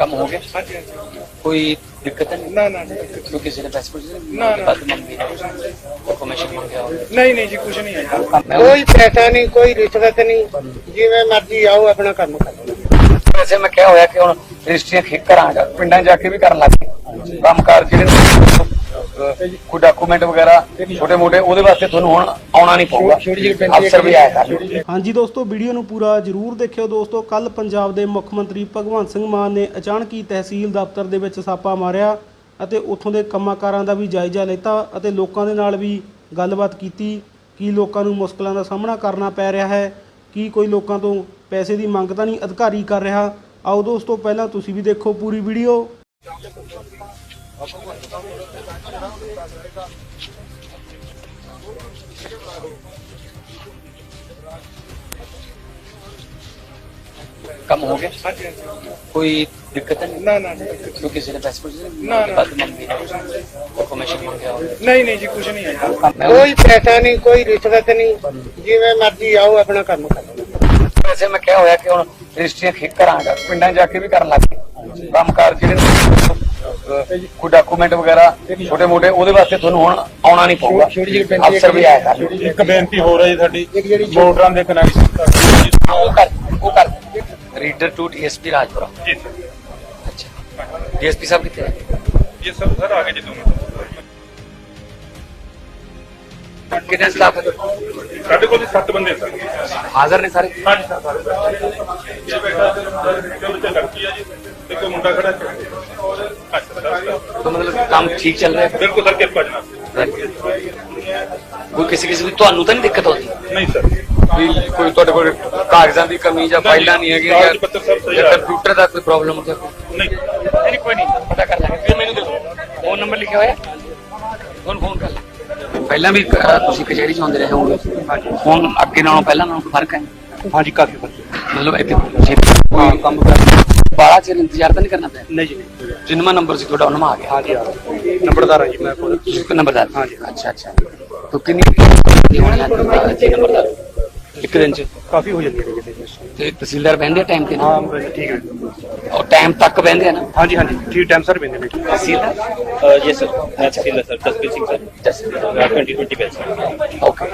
ਕੰਮ ਹੋ ਗਿਆ ਹਾਂਜੀ ਹਾਂਜੀ ਕੋਈ ਦਿੱਕਤ ਨਹੀਂ ਨਾ ਨਾ ਨਹੀਂ ਕਿਉਂ ਕਿਸੇ ਨੇ ਪੈਸੇ ਪੁੱਛੇ ਨਾ, ਨਾ। ਬਾਤ ਮੰਗੀ ਇਨਫੋਰਮੇਸ਼ਨ ਮੰਗਿਆ ਹੋਵੇ ਨਹੀਂ ਨਹੀਂ ਜੀ ਕੁਝ ਨਹੀਂ ਆਇਆ ਕੋਈ ਪੈਸਾ ਨਹੀਂ ਕੋਈ ਰਿਸ਼ਵਤ ਨਹੀਂ ਜਿਵੇਂ ਮਰਜ਼ੀ ਆਓ ਆਪਣਾ ਕੰਮ ਕਰੋ ਵੈਸੇ ਮੈਂ ਕਿਹਾ ਹੋਇਆ ਕਿ ਹੁਣ ਰਜਿਸਟਰੀਆਂ ਖੇਕ ਕਰਾਂਗਾ ਪਿੰਡਾਂ 'ਚ ਜਾ ਕੇ ਵੀ ਕਰਨ ਲੱਗ ਗਏ ਕੰਮਕਾਰ ਜਿਹੜੇ ਨੇ, ਅਹ, ਕੋਈ ਡਾਕੂਮੈਂਟ ਵਗੈਰਾ ਛੋਟੇ ਮੋਟੇ ਉਹਦੇ ਵਾਸਤੇ ਤੁਹਾਨੂੰ ਹੁਣ ਆਉਣਾ ਨਹੀਂ ਪਊਗਾ। ਅਫਸਰ ਵੀ ਆਇਆ ਕਰ ਹਾਂਜੀ ਦੋਸਤੋ ਵੀਡੀਓ ਨੂੰ ਪੂਰਾ ਜਰੂਰ ਦੇਖਿਓ ਦੋਸਤੋ। ਕੱਲ ਪੰਜਾਬ ਦੇ ਮੁੱਖ ਮੰਤਰੀ ਭਗਵੰਤ ਸਿੰਘ ਮਾਨ ਨੇ ਅਚਾਨਕ ਹੀ ਤਹਿਸੀਲ ਦਫ਼ਤਰ ਦੇ ਵਿੱਚ ਛਾਪਾ ਮਾਰਿਆ ਅਤੇ ਉੱਥੋਂ ਦੇ ਕੰਮਾਂਕਾਰਾਂ ਦਾ ਵੀ ਜਾਇਜ਼ਾ ਲਿੱਤਾ ਅਤੇ ਲੋਕਾਂ ਦੇ ਨਾਲ ਵੀ ਗੱਲਬਾਤ ਕੀਤੀ ਕੀ ਲੋਕਾਂ ਨੂੰ ਮੁਸ਼ਕਲਾਂ ਦਾ ਸਾਹਮਣਾ ਕਰਨਾ ਪੈ ਰਿਹਾ ਹੈ ਕੀ ਕੋਈ ਲੋਕਾਂ ਤੋਂ ਪੈਸੇ ਦੀ ਮੰਗ ਤਾਂ ਨਹੀਂ ਅਧਿਕਾਰੀ ਕਰ ਰਿਹਾ। ਆਓ ਦੋਸਤੋ ਪਹਿਲਾਂ ਤੁਸੀਂ ਵੀ ਦੇਖੋ ਪੂਰੀ ਵੀਡੀਓ। ਕੰਮ ਹੋ ਗਿਆ ਹਾਂਜੀ ਹਾਂਜੀ ਕੋਈ ਦਿੱਕਤ ਨਹੀਂ ਨਾ ਨਾ ਨਹੀਂ ਕਿਉਂ ਕਿਸੇ ਨੇ ਪੈਸੇ ਪੁੱਛੇ ਨਾ, ਨਾ। ਬਾਤ ਮੰਗੀ ਇਨਫੋਰਮੇਸ਼ਨ ਮੰਗਿਆ ਹੋਵੇ ਨਹੀਂ ਨਹੀਂ ਜੀ ਕੁਝ ਨਹੀਂ ਆਇਆ ਕੋਈ ਪੈਸਾ ਨਹੀਂ ਕੋਈ ਰਿਸ਼ਵਤ ਨਹੀਂ ਜਿਵੇਂ ਮਰਜ਼ੀ ਆਓ ਆਪਣਾ ਕੰਮ ਕਰੋ ਵੈਸੇ ਮੈਂ ਕਿਹਾ ਹੋਇਆ ਕਿ ਹੁਣ ਰਜਿਸਟਰੀਆਂ ਖੇਕ ਕਰਾਂਗਾ ਪਿੰਡਾਂ 'ਚ ਜਾ ਕੇ ਵੀ ਕਰਨ ਲੱਗ ਗਏ ਕੰਮਕਾਰ ਜਿਹੜੇ ਨੇ, ਅਹ, ਕੋਈ ਡਾਕੂਮੈਂਟ ਵਗੈਰਾ ਛੋਟੇ ਮੋਟੇ ਉਹਦੇ ਵਾਸਤੇ ਤੁਹਾਨੂੰ ਹੁਣ ਆਉਣਾ ਨਹੀਂ ਪਊਗਾ। ਅਫਸਰ ਵੀ ਆਇਆ ਕਰ। ਇੱਕ ਬੇਨਤੀ ਹੋ ਰਹੀ ਸਾਡੀ। ਵੋਟਰਾਂ ਦੇ ਕਨੈਕਸ਼ਨ ਉਹ ਕਰ ਉਹ ਕਰ। Reader to DSP Rajpura. ਜੀ ਸਰ ਅੱਛਾ। ਡੀਐਸਪੀ ਸਾਹਿਬ ਕਿੱਥੇ ਹੈ ਇਹ ਸਭ ਸਰ ਆ ਗਏ ਜੀ ਦੋਨੋਂ। ਕਿੰਨੇ ਸਟਾਫ ਹੈ ਸਾਡੇ ਕੋਲ 7 ਬੰਦੇ ਸਰ ਹਾਜ਼ਰ ਨੇ ਸਾਰੇ ਹਾਂਜੀ ਸਰ ਸਾਰੇ ਇਹ ਬੇਟਾ ਜੋ ਬੱਚਾ ਲੜਕੀ ਆ ਜੀ ਤੇ ਕੋਈ ਮੁੰਡਾ ਖੜਾ ਹੈ ਅੱਛਾ ਸਰ ਤਾਂ ਮਤਲਬ ਕੰਮ ਠੀਕ ਚੱਲ ਰਿਹਾ ਹੈ ਬਿਲਕੁਲ ਸਰ ਕਿਰਪਾ ਜਨਾਬ ਕੋਈ ਕਿਸੇ ਕਿਸੇ ਦੀ ਤੁਹਾਨੂੰ ਤਾਂ ਨਹੀਂ ਦਿੱਕਤ ਆਉਂਦੀ ਨਹੀਂ ਸਰ ਵੀ ਕੋਈ ਤੁਹਾਡੇ ਕੋਲ ਕਾਗਜ਼ਾਂ ਦੀ ਕਮੀ ਜਾਂ ਫਾਈਲਾਂ ਨਹੀਂ ਹੈਗੀਆਂ ਕਾਗਜ਼ ਪੱਤਰ ਸਭ ਸਹੀ ਜਾਂ ਆ। ਕੰਪਿਊਟਰ ਦਾ ਕੋਈ ਪ੍ਰੋਬਲਮ ਹੋ ਗਿਆ ਨਹੀਂ ਨਹੀਂ ਕੋਈ ਨਹੀਂ ਪਤਾ ਕਰ ਲਾਂਗੇ ਫਿਰ ਮੈਨੂੰ ਦਿਓ ਫੋਨ ਨੰਬਰ ਲਿਖਿਆ ਹੋਇਆ ਫੋਨ ਫੋਨ ਕਰ ਲੈ ਪਹਿਲਾਂ ਵੀ ਅਹ, ਤੁਸੀਂ ਕਚਹਿਰੀ ਚ ਆਉਂਦੇ ਰਹੇ ਹੋਗੇ ਹਾਂਜੀ ਹੁਣ ਅੱਗੇ ਨਾਲੋਂ ਪਹਿਲਾਂ ਨਾਲੋਂ ਕੋਈ ਫ਼ਰਕ ਹੈ? ਹਾਂਜੀ ਕਾਫੀ ਫ਼ਰਕ ਮਤਲਬ ਇੱਥੇ ਛੇਤੀ ਕੋਈ ਕੰਮ ਕਰ ਬਾਲਾ ਚਿਰ ਇੰਤਜ਼ਾਰ ਤਾਂ ਨਹੀਂ ਕਰਨਾ ਪਿਆ? ਨਹੀਂ ਜੀ। ਜਿੰਨਾ ਨੰਬਰ ਸੀ ਤੁਹਾਡਾ ਉਹਨਾਂ ਆ ਗਿਆ। ਹਾਂਜੀ ਆ ਨੰਬਰਦਾਰ ਆ ਜੀ ਮੈਂ ਕੋਲ। ਇੱਕ ਨੰਬਰਦਾਰ? ਹਾਂਜੀ। ਅੱਛਾ ਅੱਛਾ। ਤੋ ਕਿੰਨੀ ਹੋਣੀ ਹੈ ਇੱਕ ਦਿਨ ਚ। ਕਾਫੀ ਹੋ ਜਾਂਦੀ ਹੈ ਜੀ ਤੇ ਤਹਿਸੀਲਦਾਰ ਬਹਿੰਦੇ ਟਾਈਮ ਤੇ ਹਾਂ ਠੀਕ ਹੈ। ਔਰ ਟਾਈਮ ਤੱਕ ਬਹਿੰਦੇ ਆ ਨਾ। ਹਾਂਜੀ ਹਾਂਜੀ। ਠੀਕ ਟਾਈਮ ਸਰ ਬਿੰਦੇ ਬੇਟੀ ਤਹਿਸੀਲਦਾਰ yes, sir. That's still, sir. Jaspreet Singh, sir. Uh, 2020 batch, sir. Okay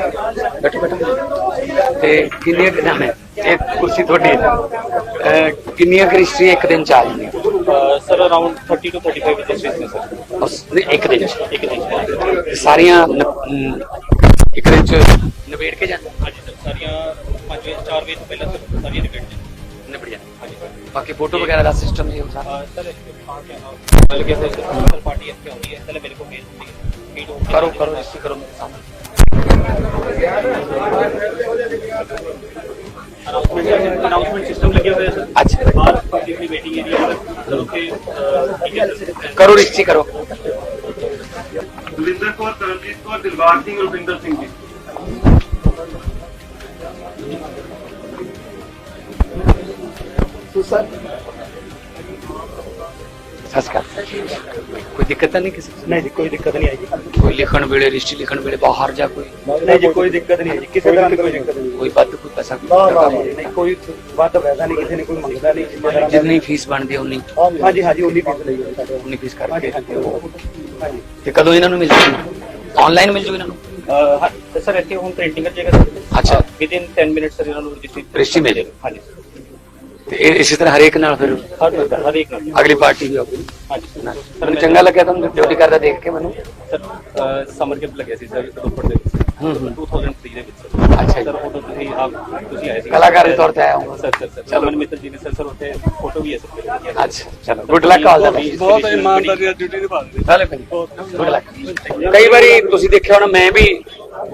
ਬੈਠੋ ਬੈਠੋ। ਤੇ ਕਿੰਨੀਆਂ ਕਿਨਾਮ ਹੈ? ਇਹ ਕੁਰਸੀ ਤੁਹਾਡੀ ਹੈ। ਅਹ, ਕਿੰਨੀਆਂ ਕ੍ਰਿਸ਼ਟੀਆਂ ਇੱਕ ਦਿਨ ਚ ਆ ਜਾਂਦੀਆਂ? sir, around 30 to 35 registries, sir. ਬਸ ਨਹੀਂ, ਇੱਕ ਦਿਨ ਚ। ਇੱਕ ਦਿਨ ਚ। ਸਾਰੀਆਂ ਨ- ਅਮ, ਇੱਕ ਦਿਨ ਚ ਨਿਬੇੜ ਕੇ ਜਾਂਦੇ? ਹਾਂਜੀ ਸਰ ਸਾਰੀਆਂ 5 ਵਜੇ 4 ਵਜੇ ਤੋਂ ਪਹਿਲਾਂ ਸਰ ਸਾਰੀਆਂ ਜਾਂਦੇ ਹਾਂਜੀ ਸਰ ਬਾਕੀ ਫੋਟੋ ਵਗੈਰਾ ਦਾ ਸਿਸਟਮ ਜੀ ਉਹ ਸਾਰਾ ਅਹ ਸਰ ਮਿਲ ਗਿਆ ਸਰ ਸਰ ਪਾਰਟੀ ਇੱਥੇ ਆਉਂਦੀ ਹੈ ਪਹਿਲੇ ਮੇਰੇ ਕੋਲ ਭੇਜ ਦਿੰਦੀ ਹੈ ਫੀਡ ਜੀ ਸਸਕਾ ਕੋਈ ਦਿੱਕਤ ਤਾਂ ਨਹੀਂ ਕਿਸੇ ਨੂੰ? ਨਹੀਂ ਜੀ ਕੋਈ ਦਿੱਕਤ ਨਹੀਂ ਆਈ ਜੀ ਕੋਈ ਲਿਖਣ ਵੇਲੇ ਰਜਿਸਟਰੀ ਲਿਖਣ ਵੇਲੇ ਬਾਹਰ ਜਾ ਕੋਈ ਨਹੀਂ ਜੀ ਕੋਈ ਦਿੱਕਤ ਨਹੀਂ ਆਈ ਜੀ ਕਿਸੇ ਤਰ੍ਹਾਂ ਦੀ ਕੋਈ ਦਿੱਕਤ ਨਹੀਂ ਕੋਈ ਵੱਧ ਕੋਈ ਪੈਸਾ ਨਾ ਨਾ ਨਹੀਂ ਕੋਈ ਵੱਧ ਪੈਸਾ ਨਹੀਂ ਕਿਸੇ ਨੇ ਕੋਈ ਮੰਗਦਾ ਨਹੀਂ ਜ਼ਿੰਮੇਦਾਰਾਂ ਦਾ ਜਿੰਨੀ ਫੀਸ ਬਣਦੀ ਹੈ ਉਨੀ ਹਾਂਜੀ ਹਾਂਜੀ ਉਨੀ ਫੀਸ ਲਈ ਹੈ ਸਾਡੇ ਉਨੀ ਫੀਸ ਹਾਂਜੀ ਕਰਕੇ ਹਾਂਜੀ ਹਾਂਜੀ ਤੇ ਕਦੋਂ ਇਹਨਾਂ ਨੂੰ ਮਿਲ ਜੂਗੀ ਆਨਲਾਈਨ ਮਿਲ ਜੂ ਇਹਨਾਂ ਨੂੰ ਸਰ ਇੱਥੇ ਹੁਣ ਪ੍ਰਿੰਟਿੰਗ ਕਰ ਜਾਏਗਾ ਸਰ ਅੱਛਾ। ਵਿਦਿਨ 10 ਮਿੰਟਸ ਸਰ ਇਹਨਾਂ ਨੂੰ ਰਜਿਸਟਰੀ Registry ਮਿਲ ਜਾਏਗੀ। ਹਾਂਜੀ ਤੇ ਇਹ ਇਸੇ ਤਰ੍ਹਾਂ ਹਰੇਕ ਨਾਲ ਫਿਰ ਹਰ ਹਰ ਇੱਕ ਨਾਲ। ਅਗਲੀ ਪਾਰਟੀ ਵੀ ਆਊਗੀ। ਹਾਂਜੀ ਮੈਨੂੰ ਚੰਗਾ ਲੱਗਿਆ ਤੁਹਾਨੂੰ ਡਿਊਟੀ ਕਰਦਾ ਦੇਖ ਕੇ ਮੈਨੂੰ। ਸਰ ਸਮਰ ਕੈਂਪ ਲੱਗਿਆ ਸੀ ਸਰ ਰੋਪੜ ਦੇ ਵਿੱਚ ਹੂੰ ਹੂੰ। 2003 ਦੇ ਵਿੱਚ। ਸਰ ਅੱਛਾ ਜੀ। ਸਰ ਉਦੋਂ ਤੁਸੀਂ ਆਪ ਤੁਸੀਂ ਆਏ ਸੀ। ਕਲਾਕਾਰ ਦੇ ਤੌਰ ਤੇ ਆਇਆ ਹਾਂ। Sir sir sir. ਚਲੋ। ਮਿੱਤਰ ਜੀ ਨੇ ਸਰ ਸਰ ਉੱਥੇ ਫੋਟੋ ਵੀ ਹੈ ਸਰ ਅੱਛਾ ਚਲੋ। ਗੁੱਡ ਲੱਕ ਆਲ ਦਾ ਬਹੁਤ ਇਮਾਨਦਾਰੀ ਨਾਲ ਡਿਊਟੀ ਨਿਭਾਉਂਦੇ ਨਾਲੇ ਭਾਈ ਗੁੱਡ ਲੱਕ ਕਈ ਵਾਰੀ ਤੁਸੀਂ ਦੇਖਿਆ ਹੋਣਾ ਮੈਂ ਵੀ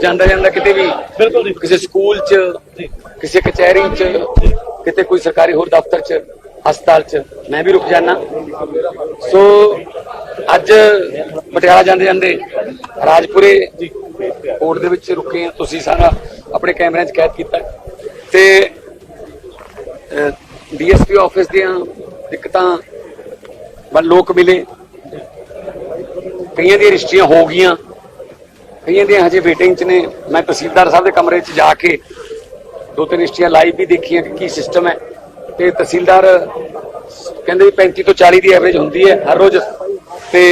ਜਾਂਦਾ ਜਾਂਦਾ ਕਿਤੇ ਵੀ ਬਿਲਕੁਲ ਕਿਸੇ ਸਕੂਲ 'ਚ ਕਿਸੇ ਕਚਹਿਰੀ 'ਚ ਕਿਤੇ ਕੋਈ ਸਰਕਾਰੀ ਹੋਰ ਦਫ਼ਤਰ 'ਚ, ਹਸਪਤਾਲ 'ਚ, ਮੈਂ ਵੀ ਰੁਕ ਜਾਣਾ ਸੋ ਅੱਜ ਪਟਿਆਲਾ ਜਾਂਦੇ ਜਾਂਦੇ ਰਾਜਪੁਰੇ ਕੋਰਟ ਦੇ ਵਿੱਚ ਰੁਕੇ ਹਾਂ। ਤੁਸੀਂ ਸਾਰਾ ਆਪਣੇ ਕੈਮਰਿਆਂ 'ਚ ਕੈਦ ਕੀਤਾ। ਤੇ ਡੀਐਸਪੀ ਆਫਿਸ ਦੀਆਂ ਦਿੱਕਤਾਂ ਵੱਲ ਲੋਕ ਮਿਲੇ। ਕਈਆਂ ਦੀਆਂ ਰਜਿਸਟਰੀਆਂ ਹੋ ਗਈਆਂ। ਕਈਆਂ ਦੀਆਂ ਹਜੇ ਵੇਟਿੰਗ 'ਚ ਨੇ। ਮੈਂ ਤਹਿਸੀਲਦਾਰ ਸਾਹਿਬ ਦੇ ਕਮਰੇ 'ਚ ਜਾ ਕੇ ਦੋ ਤਿੰਨ ਰਜਿਸਟਰੀਆਂ ਲਾਈਵ ਵੀ ਦੇਖੀਆਂ ਕਿ ਕੀ ਸਿਸਟਮ ਹੈ। ਤੇ ਤਹਿਸੀਲਦਾਰ ਕਹਿੰਦੇ ਵੀ 35 ਤੋਂ 40 ਦੀ ਐਵਰੇਜ ਹੁੰਦੀ ਹੈ ਹਰ ਰੋਜ਼। ਤੇ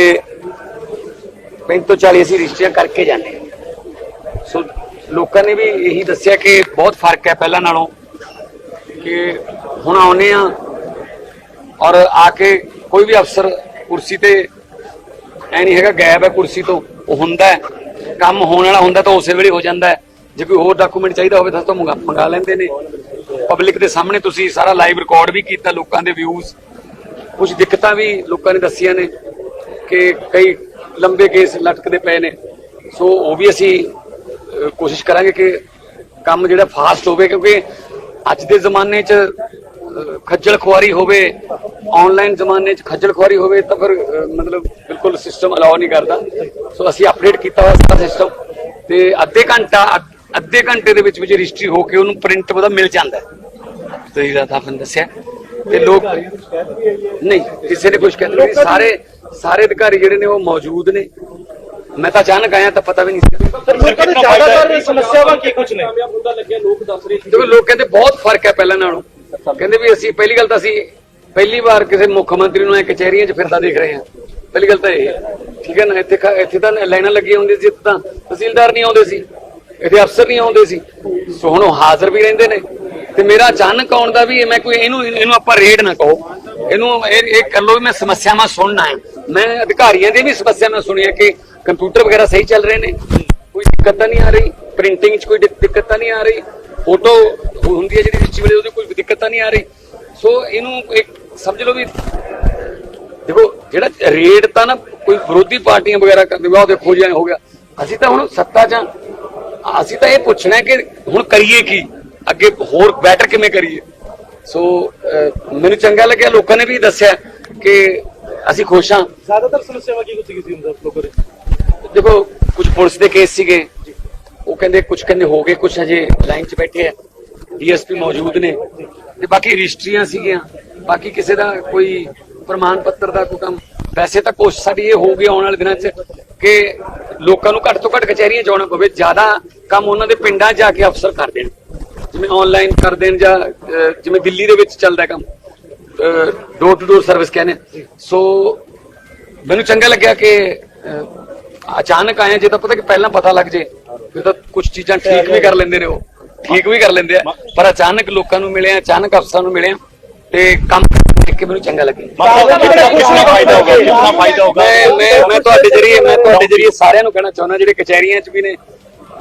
35 ਤੋਂ 40 ਅਸੀਂ ਰਜਿਸਟਰੀਆਂ ਕਰਕੇ ਜਾਂਦੇ ਹਾਂ। ਸੋ ਲੋਕਾਂ ਨੇ ਵੀ ਇਹੀ ਦੱਸਿਆ ਕਿ ਬਹੁਤ ਫ਼ਰਕ ਹੈ ਪਹਿਲਾਂ ਨਾਲੋਂ ਕਿ ਹੁਣ ਆਉਨੇ ਆ ਔਰ ਆ ਕੇ ਕੋਈ ਵੀ ਅਫਸਰ ਕੁਰਸੀ ਤੇ ਐ ਨਹੀਂ ਹੈਗਾ, ਗਾਇਬ ਹੈ ਕੁਰਸੀ ਤੋਂ, ਉਹ ਹੁੰਦਾ ਕੰਮ ਹੋਣ ਵਾਲਾ ਹੁੰਦਾ ਤਾਂ ਉਸੇ ਵੇਲੇ ਹੋ ਜਾਂਦਾ ਹੈ। ਜੇ ਕੋਈ ਹੋਰ ਡਾਕੂਮੈਂਟ ਚਾਹੀਦਾ ਹੋਵੇ ਤਾਂ ਤਾਂ ਮੰਗਾ ਲੈਂਦੇ ਨੇ। ਪਬਲਿਕ ਦੇ ਸਾਹਮਣੇ ਤੁਸੀਂ ਸਾਰਾ ਲਾਈਵ ਰਿਕਾਰਡ ਵੀ ਕੀਤਾ, ਲੋਕਾਂ ਦੇ ਵਿਊਜ਼ ਕੁਝ ਦਿੱਕਤਾਂ ਵੀ ਲੋਕਾਂ ਨੇ ਦੱਸੀਆਂ ਨੇ ਕਿ ਕਈ ਲੰਬੇ ਕੇਸ ਲਟਕਦੇ ਪਏ ਨੇ। ਸੋ ਉਹ ਵੀ ਅਸੀਂ ਕੋਸ਼ਿਸ਼ ਕਰਾਂਗੇ ਕਿ ਕੰਮ ਜਿਹੜਾ ਫਾਸਟ ਹੋਵੇ, ਕਿਉਂਕਿ ਅੱਜ ਦੇ ਜ਼ਮਾਨੇ 'ਚ ਖੱਜਲ ਖੁਆਰੀ ਹੋਵੇ ਆਨਲਾਈਨ ਜ਼ਮਾਨੇ 'ਚ ਖੱਜਲ ਖੁਆਰੀ ਹੋਵੇ ਤਾਂ ਫਿਰ ਮਤਲਬ ਬਿਲਕੁਲ ਸਿਸਟਮ ਅਲਾਉ ਨਹੀਂ ਕਰਦਾ। ਸੋ ਅਸੀਂ ਅਪਡੇਟ ਕੀਤਾ ਹੋਇਆ ਸਾਰਾ ਸਿਸਟਮ ਤੇ ਅੱਧੇ ਘੰਟਾ ਅੱਧ- ਘੰਟੇ ਦੇ ਵਿੱਚ ਵਿੱਚ ਰਜਿਸਟਰੀ ਹੋ ਕੇ ਉਹਨੂੰ ਪ੍ਰਿੰਟ ਉਹਦਾ ਮਿਲ ਜਾਂਦਾ ਤੁਸੀਂ ਦਾ ਤਾਂ ਦੱਸਿਆ। ਤੇ ਲੋਕ ਨਹੀਂ ਕਿਸੇ ਨੇ ਕੁਝ ਕਹਿੰਦੇ ਨਹੀਂ ਸਾਰੇ ਸਾਰੇ ਅਧਿਕਾਰੀ ਜਿਹੜੇ ਨੇ ਉਹ ਮੌਜੂਦ ਨੇ। ਮੈਂ ਤਾਂ ਅਚਾਨਕ ਆਇਆ ਤਾਂ ਪਤਾ ਵੀ ਨਹੀਂ ਸੀ। ਲੋਕਾਂ ਦੇ ਜ਼ਿਆਦਾਤਰ ਸਮੱਸਿਆਵਾਂ ਕੀ ਕੁਝ ਨੇ ਦੇਖੋ ਲੋਕ ਕਹਿੰਦੇ ਬਹੁਤ ਫ਼ਰਕ ਹੈ ਪਹਿਲਾਂ ਨਾਲੋਂ। ਕਹਿੰਦੇ ਵੀ ਅਸੀਂ ਪਹਿਲੀ ਗੱਲ ਤਾਂ ਅਸੀਂ ਪਹਿਲੀ ਵਾਰ ਕਿਸੇ ਮੁੱਖ ਮੰਤਰੀ ਨੂੰ ਐ ਕਚਹਿਰੀਆਂ 'ਚ ਫਿਰਦਾ ਦੇਖ ਰਹੇ ਹਾਂ। ਪਹਿਲੀ ਗੱਲ ਤਾਂ ਇਹ। ਠੀਕ ਹੈ ਨਾ? ਇੱਥੇ ਇੱਥੇ ਤਾਂ ਲਾਈਨਾਂ ਲੱਗੀਆਂ ਹੁੰਦੀਆਂ ਸੀ ਤਾਂ ਤਹਿਸੀਲਦਾਰ ਨਹੀਂ ਆਉਂਦੇ ਸੀ। ਇਹਦੇ ਅਫਸਰ ਨਹੀਂ ਆਉਂਦੇ ਸੀ। ਸੋ ਹੁਣ ਉਹ ਹਾਜ਼ਰ ਵੀ ਰਹਿੰਦੇ ਨੇ। ਤੇ ਮੇਰਾ ਅਚਾਨਕ ਆਉਣ ਦਾ ਵੀ ਮੈਂ ਕੋਈ ਇਹਨੂੰ ਇਹਨੂੰ ਆਪਾਂ ਰੇਡ ਨਾ ਕਹੋ। ਇਹਨੂੰ ਇਹ ਇਹ ਕਰ ਲਓ ਵੀ ਮੈਂ ਸਮੱਸਿਆਵਾਂ ਸੁਣਨਾ ਹੈ। ਮੈਂ ਅਧਿਕਾਰੀਆਂ ਦੀ ਵੀ ਸਮੱਸਿਆਵਾਂ ਸੁਣੀਆਂ ਕਿ ਕੰਪਿਊਟਰ ਵਗੈਰਾ ਸਹੀ ਚੱਲ ਰਹੇ ਨੇ। ਕੋਈ ਦਿੱਕਤ ਤਾਂ ਨਹੀਂ ਆ ਰਹੀ। ਪ੍ਰਿੰਟਿੰਗ 'ਚ ਕੋਈ ਦਿੱਕ- ਦਿੱਕਤ ਨਹੀਂ ਆ ਰਹੀ। ਫੋਟੋ ਹੁੰਦੀ ਹੈ ਜਿਹੜੀ ਰਜਿਸਟਰੀ ਵਾਲੀ, ਉਹਦੀ ਕੋਈ ਦਿੱਕਤ ਤਾਂ ਨਹੀਂ ਆ ਰਹੀ। ਸੋ ਇਹਨੂੰ ਇੱਕ ਸਮਝ ਲਓ ਵੀ ਦੇਖੋ, ਜਿਹੜਾ ਰੇਡ ਤਾਂ ਨਾ ਕੋਈ ਵਿਰੋਧੀ ਪਾਰਟੀਆਂ ਵਗੈਰਾ ਕਰਦੇ ਉਹ ਦੇਖੋ ਜੀ ਹੋ ਗਿਆ। ਅਸੀਂ ਤਾਂ ਹੁਣ ਸੱਤਾ 'ਚ ਅਸੀਂ ਤਾਂ ਇਹ ਪੁੱਛਣਾ ਹੈ ਕਿ ਹੁਣ ਕਰੀਏ ਕੀ? ਅੱਗੇ ਹੋਰ ਬੈਟਰ ਕਿਵੇਂ ਕਰੀਏ? ਸੋ ਮੈਨੂੰ ਚੰਗਾ ਲੱਗਿਆ ਲੋਕਾਂ ਨੇ ਵੀ ਦੱਸਿਆ ਕਿ ਅਸੀਂ ਖੁਸ਼ ਹਾਂ। ਜ਼ਿਆਦਾਤਰ ਸਮੱਸਿਆਵਾਂ ਕੀ ਕੁਝ ਸੀ ਹੁੰਦਾ ਲੋਕਾਂ ਦੇ? ਦੇਖੋ ਕੁਝ ਪੁਲਿਸ ਦੇ ਕੇਸ ਸੀਗੇ। ਉਹ ਕਹਿੰਦੇ ਕੁਝ ਕਹਿੰਦੇ ਹੋ ਗਏ ਕੁਝ ਅਜੇ ਲਾਈਨ 'ਚ ਬੈਠੇ ਆ। ਡੀਐਸਪੀ ਮੌਜੂਦ ਨੇ। ਤੇ ਬਾਕੀ ਰਜਿਸਟਰੀਆਂ ਸੀਗੀਆਂ। ਬਾਕੀ ਕਿਸੇ ਦਾ ਕੋਈ ਪ੍ਰਮਾਣ ਪੱਤਰ ਦਾ ਕੋਈ ਕੰਮ। ਵੈਸੇ ਤਾਂ ਕੋਸ਼ਿਸ਼ ਸਾਡੀ ਇਹ ਹੋਊਗੀ ਆਉਣ ਵਾਲੇ ਦਿਨਾਂ 'ਚ। ਕਿ ਲੋਕਾਂ ਨੂੰ ਘੱਟ ਤੋਂ ਘੱਟ ਕਚਹਿਰੀਆਂ ਆਉਣਾ ਪਵੇ ਜ਼ਿਆਦਾ ਕੰਮ ਉਹਨਾਂ ਦੇ ਪਿੰਡਾਂ ਜਾ ਕੇ ਅਫਸਰ ਕਰ ਦੇਣ। ਜਿਵੇਂ ਆਨਲਾਈਨ ਕਰ ਦੇਣ ਜਾਂ ਜਿਵੇਂ ਦਿੱਲੀ ਦੇ ਵਿੱਚ ਚੱਲਦਾ ਕੰਮ ਡੋਰ ਟੂ ਡੋਰ ਸਰਵਿਸ ਕਹਿੰਦੇ। ਸੋ ਮੈਨੂੰ ਚੰਗਾ ਲੱਗਿਆ ਕਿ ਅਚਾਨਕ ਆਏ ਜੇ ਤਾਂ ਪਤਾ ਕਿ ਪਹਿਲਾਂ ਪਤਾ ਲੱਗ ਜੇ ਫਿਰ ਤਾਂ ਕੁਝ ਚੀਜ਼ਾਂ ਠੀਕ ਵੀ ਕਰ ਲੈਂਦੇ ਨੇ ਉਹ ਠੀਕ ਵੀ ਕਰ ਲੈਂਦੇ ਆ। ਪਰ ਅਚਾਨਕ ਲੋਕਾਂ ਨੂੰ ਮਿਲੇ ਆ ਅਚਾਨਕ ਅਫਸਰਾਂ ਨੂੰ ਮਿਲੇ ਆ ਤੇ ਕੰਮ ਦੇਖ ਕੇ ਮੈਨੂੰ ਚੰਗਾ ਲੱਗਿਆ ਕਿੰਨਾ ਫਾਇਦਾ ਹੋਗਾ ਕਿੰਨਾ ਫਾਇਦਾ ਹੋਗਾ ਮੈਂ ਮੈਂ ਮੈਂ ਤੁਹਾਡੇ ਜਰੀਏ ਮੈਂ ਤੁਹਾਡੇ ਜਰੀਏ ਸਾਰਿਆਂ ਨੂੰ ਕਹਿਣਾ ਚਾਹੁੰਦਾ ਜਿਹੜੇ ਕਚਹਿਰੀਆਂ 'ਚ ਵੀ ਨੇ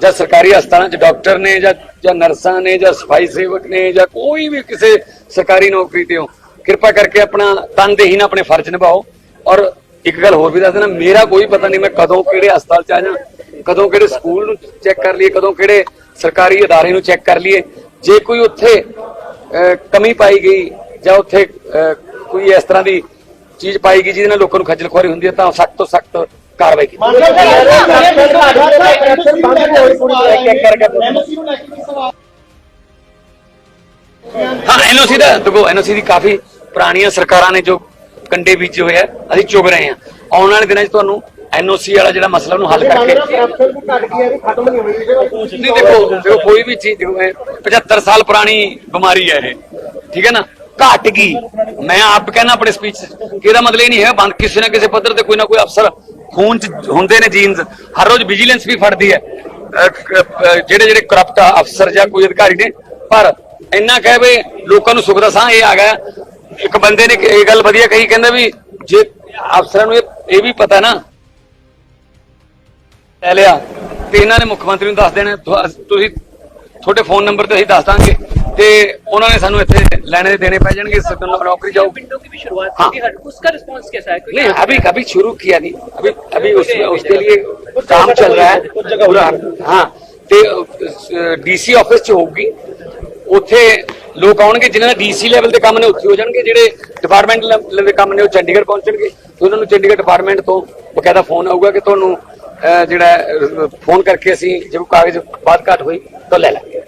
ਜਾਂ ਸਰਕਾਰੀ ਹਸਪਤਾਲਾਂ 'ਚ ਡਾਕਟਰ ਨੇ ਜਾਂ ਜਾਂ ਨਰਸਾਂ ਨੇ ਜਾਂ ਸਫ਼ਾਈ ਸੇਵਕ ਨੇ ਜਾਂ ਕੋਈ ਵੀ ਕਿਸੇ ਸਰਕਾਰੀ ਨੌਕਰੀ ਤੇ ਹੋ ਕਿਰਪਾ ਕਰਕੇ ਆਪਣਾ ਤਨਦੇਹੀ ਨਾਲ ਆਪਣੇ ਫਰਜ਼ ਨਿਭਾਓ। ਔਰ ਇੱਕ ਗੱਲ ਹੋਰ ਵੀ ਦੱਸ ਦੇਣਾ ਮੇਰਾ ਕੋਈ ਪਤਾ ਨਹੀਂ ਮੈਂ ਕਦੋਂ ਕਿਹੜੇ ਹਸਪਤਾਲ 'ਚ ਆ ਜਾ ਕਦੋਂ ਕਿਹੜੇ ਸਕੂਲ ਨੂੰ ਚੈੱਕ ਕਰ ਲਈਏ ਕਦੋਂ ਕਿਹੜੇ ਸਰਕਾਰੀ ਅਦਾਰੇ ਨੂੰ ਚੈੱਕ ਕਰ ਲਈਏ। ਜੇ ਕੋਈ ਉੱਥੇ ਅਹ, ਕਮੀ ਪਾਈ ਗਈ ਜਾਂ ਉੱਥੇ ਕੋਈ ਇਸ ਤਰ੍ਹਾਂ ਦੀ ਚੀਜ਼ ਪਾਈ ਗਈ ਜਿਹਦੇ ਨਾਲ ਲੋਕਾਂ ਨੂੰ ਖੱਜਲ ਖੁਆਰੀ ਹੁੰਦੀ ਹੈ ਤਾਂ ਸਖਤ ਤੋਂ ਸਖਤ ਕਾਰਵਾਈ ਕੀਤੀ ਹਾਂ ਐਨਓਸੀ ਦਾ ਦੇਖੋ ਐਨਓਸੀ ਦੀ ਕਾਫੀ ਪੁਰਾਣੀਆਂ ਸਰਕਾਰਾਂ ਨੇ ਜੋ ਕੰਡੇ ਬੀਜੇ ਹੋਏ ਆ ਅਸੀਂ ਚੁਗ ਰਹੇ ਹਾਂ। ਆਉਣ ਵਾਲੇ ਦਿਨਾਂ 'ਚ ਤੁਹਾਨੂੰ ਐਨਓਸੀ ਵਾਲਾ ਜਿਹੜਾ ਮਸਲਾ ਉਹਨੂੰ ਹੱਲ ਕਰਕੇ ਨਹੀਂ ਦੇਖੋ ਦੇਖੋ ਕੋਈ ਵੀ ਚੀਜ਼ ਦੇਖੋ ਇਹ 75 ਸਾਲ ਪੁਰਾਣੀ ਬਿਮਾਰੀ ਹੈ ਇਹ ਠੀਕ ਹੈ ਨਾ? ਘਟ ਗਈ। ਮੈਂ ਆਪ ਕਹਿਣਾ ਆਪਣੇ ਸਪੀਚ ਇਹਦਾ ਮਤਲਬ ਇਹ ਨਹੀਂ ਹੈ, ਬੰਦ ਕਿਸੇ ਨਾ ਕਿਸੇ ਪੱਧਰ ਤੇ ਕੋਈ ਨਾ ਕੋਈ ਅਫਸਰ ਖੂਨ ਚ ਹੁੰਦੇ ਨੇ ਜੀਨਸ ਹਰ ਰੋਜ਼ ਵਿਜੀਲੈਂਸ ਵੀ ਫੜਦੀ ਹੈ। ਜਿਹੜੇ ਜਿਹੜੇ ਕਰਪਟ ਅਫਸਰ ਜਾਂ ਕੋਈ ਅਧਿਕਾਰੀ ਨੇ, ਪਰ ਇੰਨਾ ਕਹਿ ਵੀ ਲੋਕਾਂ ਨੂੰ ਸੁਖ ਦਾ ਸਾਹ ਇਹ ਆ ਗਿਆ। ਇੱਕ ਬੰਦੇ ਨੇ ਇਹ ਗੱਲ ਵਧੀਆ ਕਹੀ, ਕਹਿੰਦਾ ਵੀ ਜੇ ਅਫਸਰਾਂ ਨੂੰ ਇਹ ਵੀ ਪਤਾ ਨਾ ਲੈ ਲਿਆ, ਤੇ ਇਹਨਾਂ ਨੇ ਮੁੱਖ ਮੰਤਰੀ ਨੂੰ ਦੱਸ ਦੇਣਾ। ਤੁਸੀਂ ਤੁਹਾਡੇ ਫੋਨ ਨੰਬਰ ਤੇ ਅਸੀਂ ਦੱਸ ਦਾਂਗੇ ਤੇ ਉਹਨਾਂ ਨੇ ਸਾਨੂੰ ਇੱਥੇ ਲੈਣੇ ਦੇਣੇ ਪੈ ਜਾਣਗੇ ਸਰਕਾਰ ਨੌਕਰੀ ਜਾਊ विंडो की भी शुरुआत हाँ। की थी हर उसका रिस्पांस कैसा है नहीं अभी अभी शुरू किया नहीं अभी अभी उस, उसके लिए काम चल रहा है पूरा हाँ ਤੇ ਡੀਸੀ ਆਫਿਸ ਚ ਹੋਊਗੀ ਉੱਥੇ ਲੋਕ ਆਉਣਗੇ ਜਿਨ੍ਹਾਂ ਦਾ ਡੀਸੀ ਲੈਵਲ ਦੇ ਕੰਮ ਨੇ ਉੱਥੇ ਹੋ ਜਾਣਗੇ ਜਿਹੜੇ ਡਿਪਾਰਟਮੈਂਟ ਲੈਵਲ ਦੇ ਕੰਮ ਨੇ ਉਹ ਚੰਡੀਗੜ੍ਹ ਪਹੁੰਚਣਗੇ ਤੇ ਉਹਨਾਂ ਨੂੰ ਚੰਡੀਗੜ੍ਹ ਡਿਪਾਰਟਮੈਂਟ ਤੋਂ ਬਕਾਇਦਾ ਫੋਨ ਆਊਗਾ ਕਿ ਤੁਹਾਨੂੰ ਅਹ, ਜਿਹੜਾ ਫੋਨ ਕਰਕੇ ਅਸੀਂ ਜੇ ਕੋਈ ਕਾਗਜ਼ ਬਾਤ ਘਾਟ ਹੋਈ ਤਾਂ ਲੈ ਲਾਂਗੇ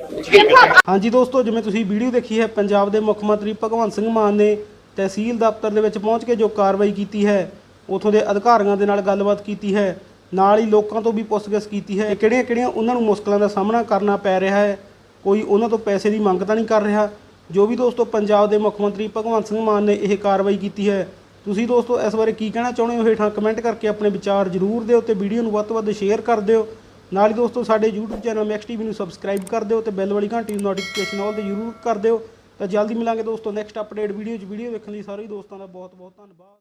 ਹਾਂਜੀ ਦੋਸਤੋ, ਜਿਵੇਂ ਤੁਸੀਂ ਵੀਡੀਓ ਦੇਖੀ ਹੈ, ਪੰਜਾਬ ਦੇ ਮੁੱਖ ਮੰਤਰੀ ਭਗਵੰਤ ਸਿੰਘ ਮਾਨ ਨੇ ਤਹਿਸੀਲ ਦਫ਼ਤਰ ਦੇ ਵਿੱਚ ਪਹੁੰਚ ਕੇ ਜੋ ਕਾਰਵਾਈ ਕੀਤੀ ਹੈ, ਉਥੋਂ ਦੇ ਅਧਿਕਾਰੀਆਂ ਦੇ ਨਾਲ ਗੱਲਬਾਤ ਕੀਤੀ ਹੈ, ਨਾਲ ਹੀ ਲੋਕਾਂ ਤੋਂ ਵੀ ਪੁੱਛਗਿੱਛ ਕੀਤੀ ਹੈ ਕਿਹੜੀਆਂ-ਕਿਹੜੀਆਂ ਉਹਨਾਂ ਨੂੰ ਮੁਸ਼ਕਲਾਂ ਦਾ ਸਾਹਮਣਾ ਕਰਨਾ ਪੈ ਰਿਹਾ ਹੈ, ਕੋਈ ਉਹਨਾਂ ਤੋਂ ਪੈਸੇ ਦੀ ਮੰਗ ਤਾਂ ਨਹੀਂ ਕਰ ਰਿਹਾ। ਜੋ ਵੀ ਦੋਸਤੋ, ਪੰਜਾਬ ਦੇ ਮੁੱਖ ਮੰਤਰੀ ਭਗਵੰਤ ਸਿੰਘ ਮਾਨ ਨੇ ਇਹ ਕਾਰਵਾਈ ਕੀਤੀ ਹੈ, ਤੁਸੀਂ ਦੋਸਤੋ ਇਸ ਬਾਰੇ ਕੀ ਕਹਿਣਾ ਚਾਹੁੰਦੇ ਹੋ? ਹੇਠਾਂ ਕਮੈਂਟ ਕਰਕੇ ਆਪਣੇ ਵਿਚਾਰ ਜ਼ਰੂਰ ਦਿਓ ਤੇ ਵੀਡੀਓ ਨੂੰ ਵੱਧ ਤੋਂ ਵੱਧ ਸ਼ੇਅਰ ਕਰ ਦਿਓ। ਨਾਲ ਹੀ ਦੋਸਤੋ ਸਾਡੇ YouTube ਚੈਨਲ ਮੈਕਸ ਟੀਵੀ ਨੂੰ ਸਬਸਕ੍ਰਾਈਬ ਕਰ ਦਿਓ ਤੇ ਬੈਲ ਵਾਲੀ ਘੰਟੀ ਨੂੰ ਨੋਟੀਫਿਕੇਸ਼ਨ ਆਲ ਤੇ ਜ਼ਰੂਰ ਕਰ ਦਿਓ। ਤਾਂ ਜਲਦੀ ਮਿਲਾਂਗੇ ਦੋਸਤੋ ਨੈਕਸਟ ਅਪਡੇਟ ਵੀਡੀਓ 'ਚ। ਵੀਡੀਓ ਵੇਖਣ ਲਈ ਸਾਰੇ ਦੋਸਤਾਂ ਦਾ ਬਹੁਤ ਬਹੁਤ ਧੰਨਵਾਦ।